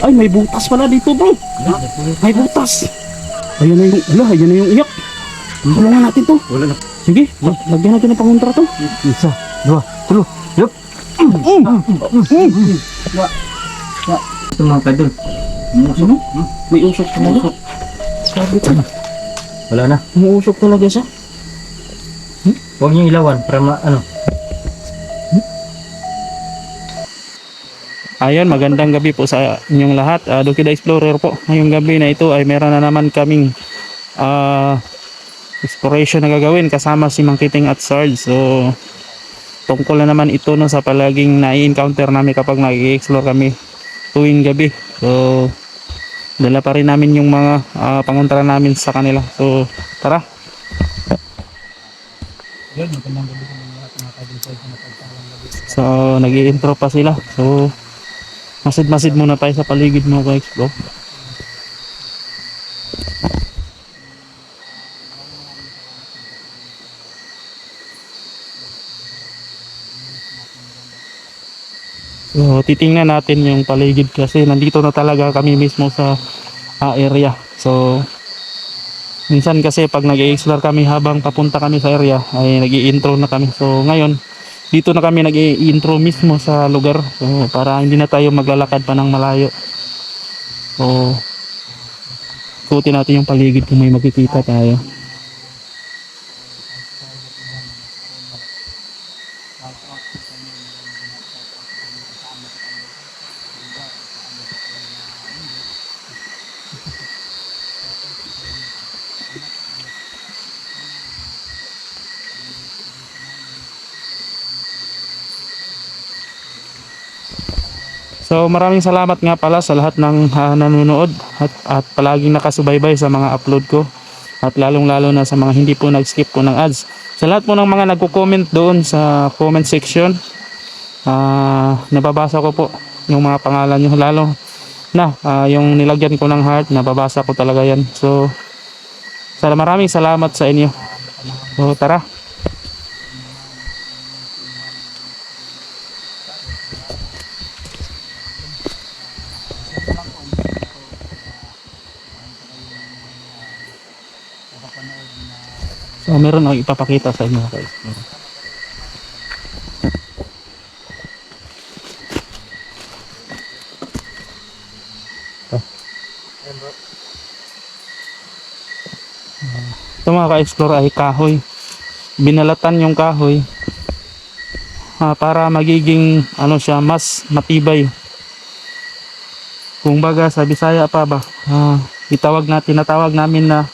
Ay, may butas pala dito bro. May butas. Ayun na yung, ala, ayun na yung iyak. Tulungan natin to. Wala na. Sige, lag- lagyan natin ng pangontra to. Isa, dua, tulo. Yup. Ito mga kadol. Ano? May usok talaga. Sabi ko, Wala na. umuusok talaga siya. Huwag niyong ilawan para ma, ano. Ayun, magandang gabi po sa inyong lahat. Uh, Dukida Explorer po. Ngayong gabi na ito ay meron na naman kaming ah, exploration na gagawin kasama si Mang Kiting at Sarge. So, tungkol na naman ito no, sa palaging nai-encounter namin kapag nag-explore kami tuwing gabi. So, dala pa rin namin yung mga ah, pangontra namin sa kanila. So, tara. So, nag intro pa sila. So, masid-masid muna tayo sa paligid mo guys, bro. So, titingnan natin yung paligid kasi nandito na talaga kami mismo sa ah, area. So, minsan kasi pag nag explore kami habang papunta kami sa area ay nag intro na kami. So, ngayon, dito na kami nag intro mismo sa lugar. So, para hindi na tayo maglalakad pa ng malayo. So, ikutin natin yung paligid kung may makikita tayo. So maraming salamat nga pala sa lahat ng ah, nanonood at, at palaging nakasubaybay sa mga upload ko at lalong lalo na sa mga hindi po nag-skip po ng ads. Sa lahat po ng mga nagko-comment doon sa comment section, ah nababasa ko po yung mga pangalan nyo lalo na ah, yung nilagyan ko ng heart, nababasa ko talaga yan. So sala maraming salamat sa inyo. So tara. So meron akong ipapakita sa inyo guys. Ito mga ka-explore ay kahoy. Binalatan yung kahoy ah, para magiging ano siya mas matibay. Kung baga sa Bisaya pa ba, ah, itawag natin, natawag namin na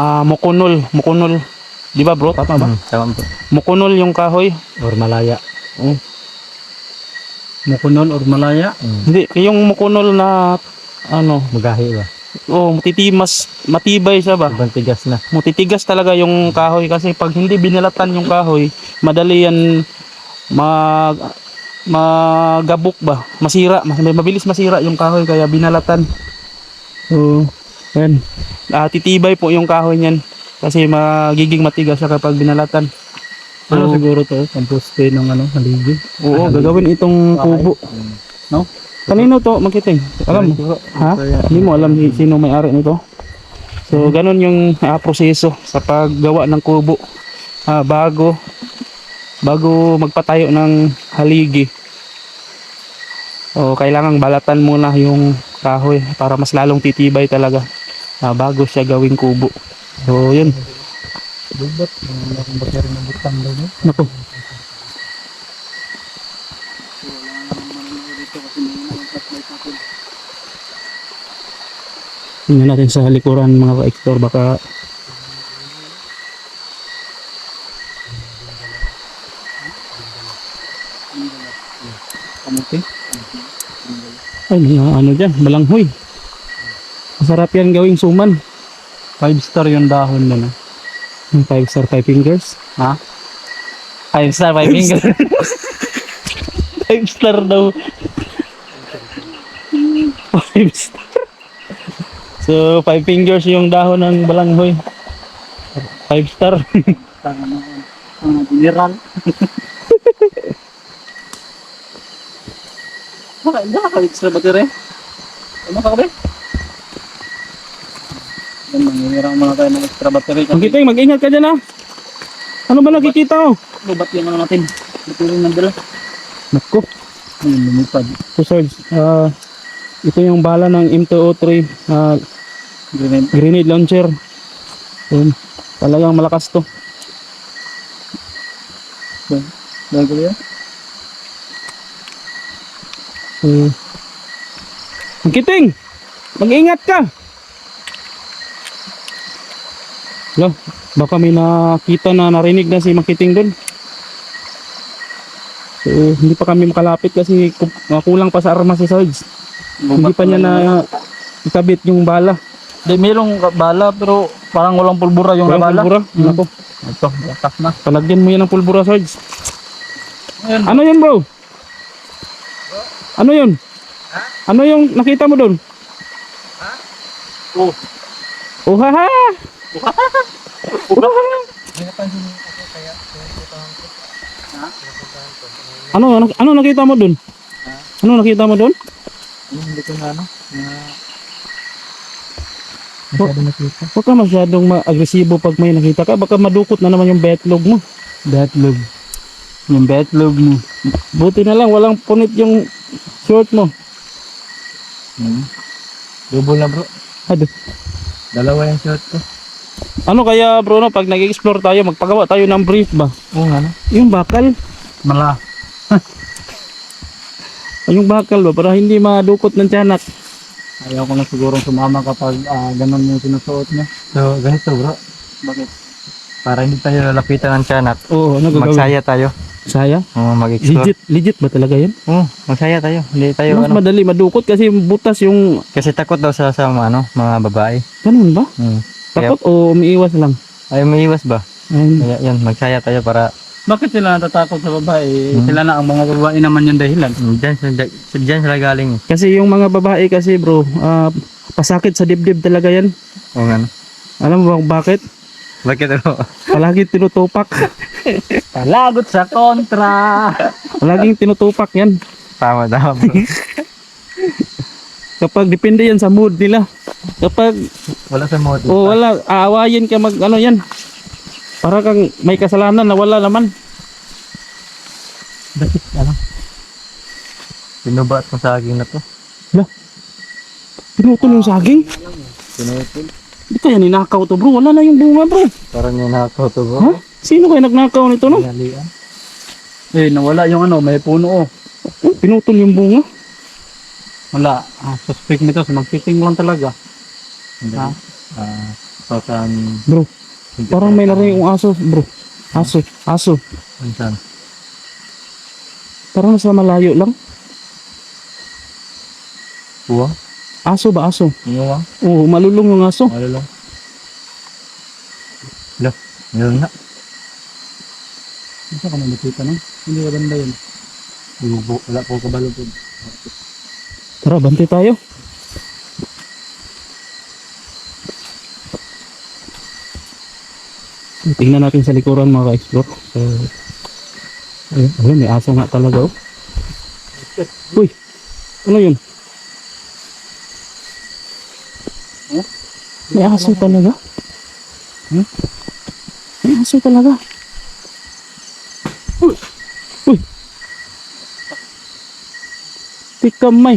ah, mukunol, mukunol. Di ba bro? Tama ba? Hmm, tama po. Mukunol yung kahoy. Or malaya. Oh. Mukunon or malaya? Hmm. Hindi, yung mukunol na ano, Magahi ba? oh, matitimas, matibay siya ba? Ibang tigas na. Matitigas talaga yung kahoy kasi pag hindi binalatan yung kahoy, madali yan mag magabok ba? Masira, mas mabilis masira yung kahoy kaya binalatan. So, yan. Ah, titibay po yung kahoy niyan kasi magiging matigas siya kapag binalatan. Ano So, siguro to? Kampuste ng ano, haligi. Oo, gagawin itong kubo. No? Kanino to, Makiting? Alam mo? Ha? Hindi mo alam si- sino may-ari nito? So, ganun yung ah, proseso sa paggawa ng kubo. Ah, bago bago magpatayo ng haligi. O kailangang balatan muna yung kahoy para mas lalong titibay talaga ah, bago siya gawing kubo. So, yun. Dubat. Ang bakari ng butang daw. no? Naku. Tingnan natin sa halikuran mga ka-ektor baka Kamuti? ay may ano dyan, balanghoy. Masarap yan gawing suman. Five star yung dahon na na. Yung five star five fingers. Ha? Five star, five finger. Five star daw. five star. So, five fingers yung dahon ng balanghoy. Five star. Tanga na. Ang general. Baka, nakakawit sa batire. Ano ka ba? Yan, manginirang mga tayo ng extra battery. Ang kiting, mag-ingat ka dyan ah. Ano ba nakikita mo? Lubat yung ano natin. Battery ng dala. Naku. Ayun, lumipad. So Sarge, ah, ito yung bala ng M203 ah, Grenade. grenade launcher. Yun, talagang malakas to. Bago yan. So, ang kiting! Mag-ingat ka! Lo, baka may nakita na narinig na si Makiting doon. So, hindi pa kami makalapit kasi ku- kulang pa sa arma si Sarge. Hindi pa niya na ikabit yung bala. Di, mayroong bala pero parang walang pulbura yung Walang bala. pulbura. Hmm. Nako, Ito, atak na. palagyan mo yan ng pulbura, Sarge. Ayun. Ano yun, bro? Ano yun? Ano yung nakita mo doon? Oh. Oh, ha, ha! Ano, ano, ano nakita mo doon? Ano nakita mo doon? Ayun, Hindi ko na ano. Na... Masyado nakita. Huwag ka masyadong ma-agresibo pag may nakita ka. Baka madukot na naman yung betlog mo. Betlog. Yung betlog mo. Buti na lang, walang punit yung short mo. Hmm. Double na bro. Ado. Dalawa yung shot ko. Ano kaya Bruno, pag nag-explore tayo, magpagawa tayo ng brief ba? Oo nga no. Yung bakal. Mala. Yung bakal ba? Para hindi madukot ng tiyanak. Ayaw ko na sigurong sumama kapag ah, ganun yung sinusuot niya. So, ganito bro. Bakit? Para hindi tayo lalapitan ng tiyanak. Oo, ano gagawin? Magsaya tayo. Saya? Oo, mag-explore. Legit, legit ba talaga yan? Oo, magsaya tayo. Hindi tayo Mas ano. madali madukot kasi butas yung... Kasi takot daw sa, sa mga, ano, mga babae. Ganun ba? Hmm. Takot o umiiwas lang? ay, may iwas ba? Ayun. Kaya yan, magsaya tayo para Bakit sila natatakot sa babae? Hmm. Sila na ang mga babae naman yung dahilan. mm, dyan, sila- dyan sila galing. eh. Kasi yung mga babae kasi bro, ah, pasakit sa dibdib talaga yan. Oo nga. Alam mo ba bakit? Bakit ano? Palagi tinutupak. Palagot sa kontra! Palaging tinutupak yan. Tama tama bro. Kapag depende yan sa mood nila. Kapag Wala sa motive. o wala, aawayin ka mag ano yan. Para kang may kasalanan na wala naman. Bakit ano? Pinubat sa saging na to. Pinutol yung saging. Pinutol. Di kaya ninakaw to bro. Wala na yung bunga bro. Parang yung nakakaw to bro. Ha? Sino kaya nagnakaw nito no? Pinalian. Eh, nawala yung ano, may puno oh. Oh, pinutol yung bunga. Wala. Ah, suspect nito, magfitting lang talaga. Ha? Ah, pasan. Bro, parang may narinig yung aso bro. Aso, aso. Minsan. Parang nasa malayo lang. Buwang? Aso ba aso? Inuwang? Oo, malulong yung aso. Malulong? Lo, meron na. Isa ka nakita no? Hindi ka banda yun. Wala po kabalo po. Tara, bantay tayo. Tingnan natin sa likuran mga ka-explore. So, ayun, ayun, may aso nga talaga oh. Uy, ano yun? Huh? May aso talaga? Hmm? May aso talaga. Uy! Uy! Tikamay.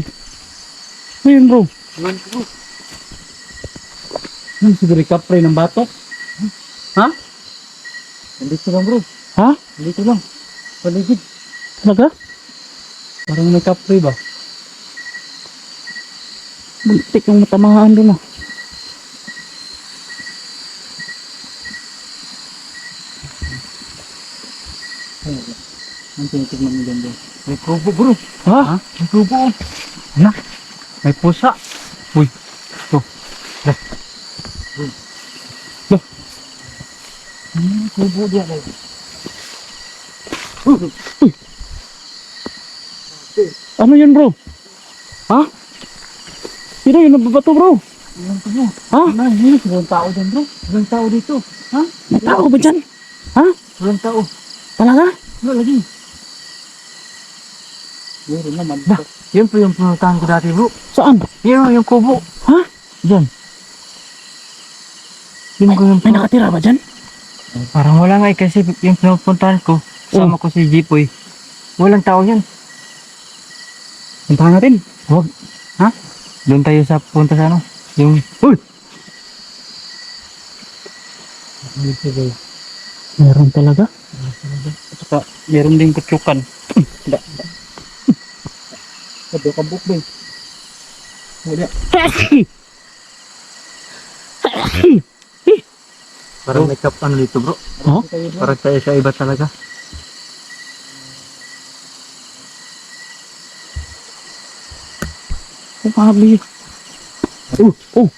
Ayun bro. Ano siguro kapre ng batok? Ha? Nandito lang bro. Ha? Dito lang. Paligid. Talaga? Parang may kapre ba? Buntik yung matamahaan doon ah. Ang tinitignan mo doon. May kubo bro. Ha? May kubo. Hala, may pusa. Uy, Hmm, kubo diyan eh. Ano yun bro? Ha? Sino yun nababato bro? Ilan ko mo? Ha? Ano, hindi. Walang tao dyan bro. Walang tao dito. Ha? May tao ba dyan? Ha? Walang tao. Talaga? Wala lagi. Meron naman. Bah, yun po yung pinuntahan ko dati bro. Saan? Yun yung kubo. Ha? Diyan. Yun ko yung May nakatira ba dyan? Parang wala nga eh kasi yung pinupuntahan ko. Sama ko si Jipoy. Walang tao yan. Puntahan natin. Huwag. Ha? Doon tayo sa punta sa ano. Yung... Uy! Meron talaga. At saka, meron din kutsukan. Da. Sabi ka buk ba? Wala. Parang may cup ano dito bro. Oh? Parang tayo sa iba talaga. Oh, grabe. Oh, oh.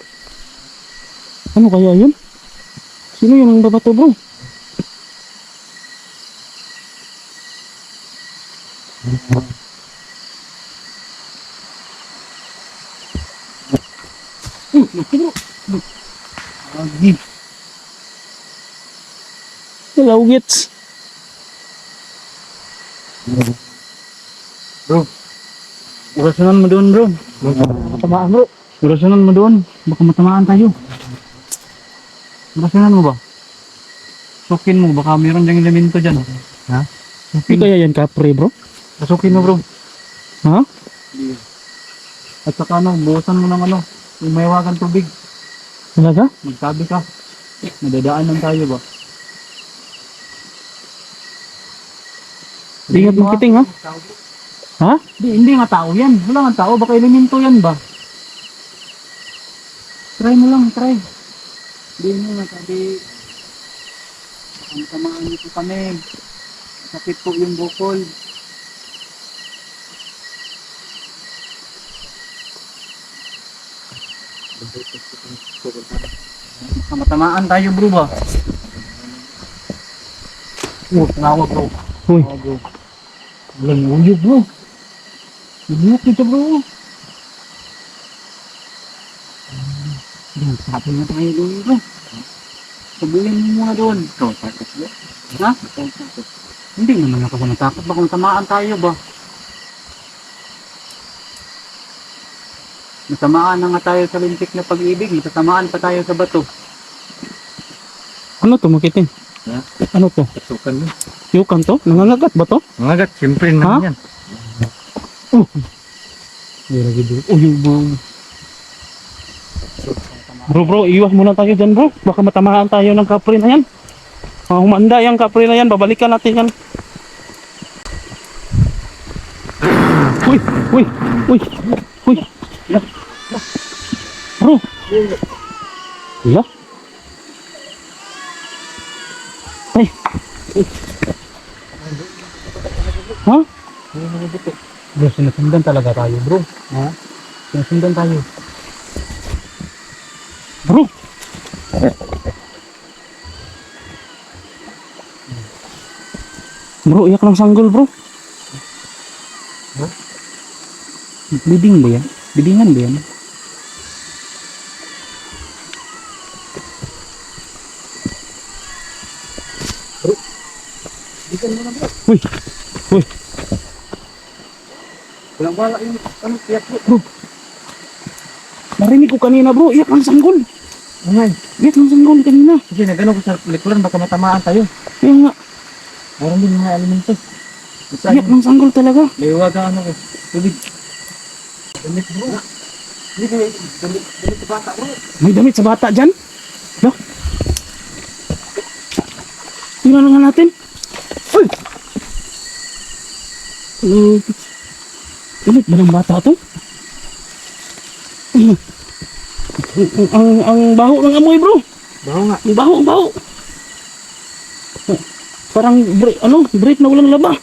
Ano kaya yun? Sino yun ang babato bro? Hmm, naku, bro. Hello, gits. Urasanan mo doon bro. Tamaan bro. Urasanan mo doon. Baka matamaan tayo. Urasanan mo ba? Sukin mo. Baka meron diyang elemento dyan. Ha? Hindi Sukin. kaya yan kapre bro? Sukin mo bro. Ha? At saka ano, buhusan mo ng ano. Yung may wagan tubig. Talaga? Magsabi ka. Nadadaan lang tayo ba? Ingat mo kiting ha? Ha? Hindi, hindi nga tao yan. Wala nga tao. Baka elemento yan ba? Try mo lang, try. Hindi mo nga sabi. Ang tamaan niyo po kami. Sakit po yung bukol. Baka matamaan tayo bro ba? Oh, tawag bro. Uy. Tawag bro. Walang uyog bro. Uyog dito bro. Yan, sabi na tayo doon bro. Sabihin mo muna doon. Ikaw, takot bro. Ha? Ikaw, takot. Hindi naman ako natakot. Baka tamaan tayo ba? Natamaan na nga tayo sa lintik na pag-ibig. Matatamaan pa tayo sa bato. Ano to makiting? Ha? Ano to? Kasukan mo. Yukan to? Nangangagat ba to? Mga gat, siyempre Ha? naman yan. Oh. Grabe bro. Oh, yung bro. Bro, bro, iwas muna tayo dyan bro. Baka matamaan tayo ng kapre na yan. Ah, humanda yung kapre na yan. Babalikan natin yan. Uy, uy, uy, uy. Bro. Yeah. Ay. Ha? Bro, sinusundan talaga tayo bro. Ha? Sinusundan tayo. Bro. Bro, iyak ng sanggol, bro. Biding ba yan? Bidingan ba yan? Uy. Uy. Walang wala yung ano, tiyak bro. Narinig ko kanina, bro. Iyak ng sanggol. Ngay. Iyak ng sanggol kanina. Kasi nagano ko sa likuran, baka matamaan tayo. Kaya nga, Meron din mga elemento. Basta iyak ng sanggol talaga. may waga ano ko. Tubig. Damit bro. Hindi ko damit, damit sa bata bro. May damit sa bata dyan. Tingnan na nga natin. Uy! Uh, damit ba ng bata to? Ang, ang, ang baho ng amoy bro. Baho nga. Ang baho, ang baho. Parang break, ano, break na walang laba.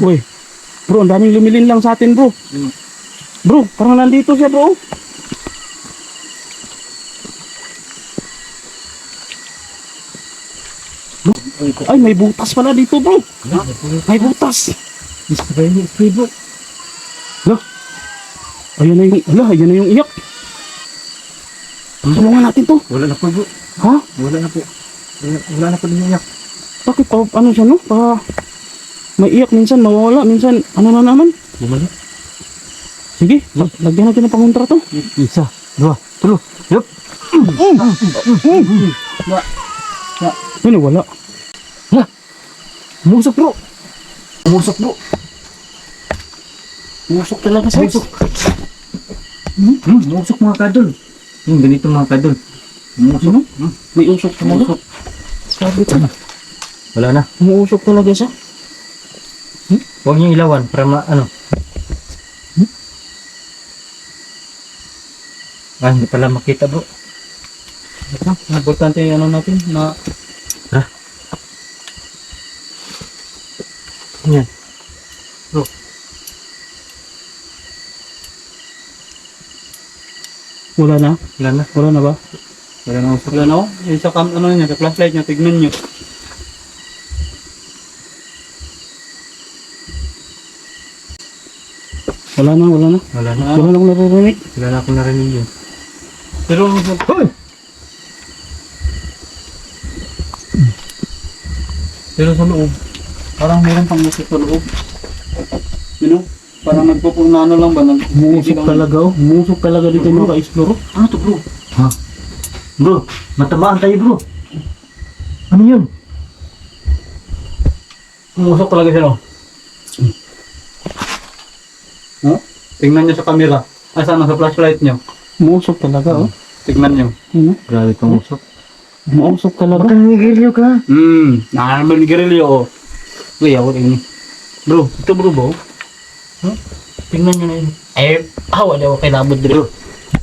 Uy, bro, ang daming lumilin lang sa atin bro. Hmm. Bro, parang nandito siya bro. Bro, Ay, may butas pala dito bro. May butas. Spray ni spray bro. Ayun na yung, ala, ayun na yung iyak. Tulungan natin to. Wala na po bro. Ha? Wala na po. Wala, wala na po din iyak. Bakit pa, ano siya no? Pa, maiyak minsan, mawala, minsan, ano na naman? Bumalik. Sige, lag- lagyan natin ng pangontra to. Isa, dua, tulo. Yup. Ano, wala. Musok bro. Musok bro. Musok talaga sa Musok. Hmm, hmm, musok mga kadol. Yung ganito mga kadol. Musok. Ano? May usok talaga. Musok. Sabi ko na. Wala na. Umuusok talaga siya. Huwag niyo ilawan para ma, ano. Hmm? Ah, hindi pala makita bro. Ito, importante yung ano natin na Yan. wala na. Wala na. Wala na ba? Wala na. Wala na oh. Yung sa cam, ano niya, sa flashlight niya, tignan niyo. Wala na, wala na. Wala na. Wala na akong naririnig. Wala na akong narinig yun. Pero, Hoy! pero sa loob, parang meron pang musik sa loob. You know? Parang nagpupuna ano lang ba? Nag Umusok talaga oh. Umusok talaga dito mga ka-explore. Ano to bro? Bro, matamaan tayo bro. Ano yun? Umusok talaga siya no? No? Tingnan niyo sa camera. Ay, sana sa flashlight niyo. Umusok talaga oh. Tignan niyo. Ano? Grabe itong usok. Umusok talaga. Baka nangigirilyo ka. Hmm, nakakabal ni Garilio oh. Uy, ako ini. Bro, ito bro bro. Huh? Tingnan niyo na yun. Eh, awa di ako kay labod bro.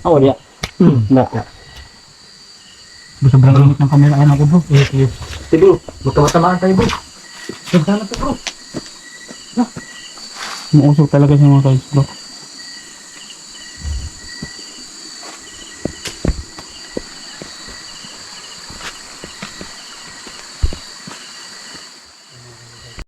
Awa di. Hmm. Nako. Bro, sobrang init ng camera ayan ako bro. Yes, yes. Sige bro, baka matamaan tayo bro. Saan na to bro? Umusok talaga siya mga ka-explore.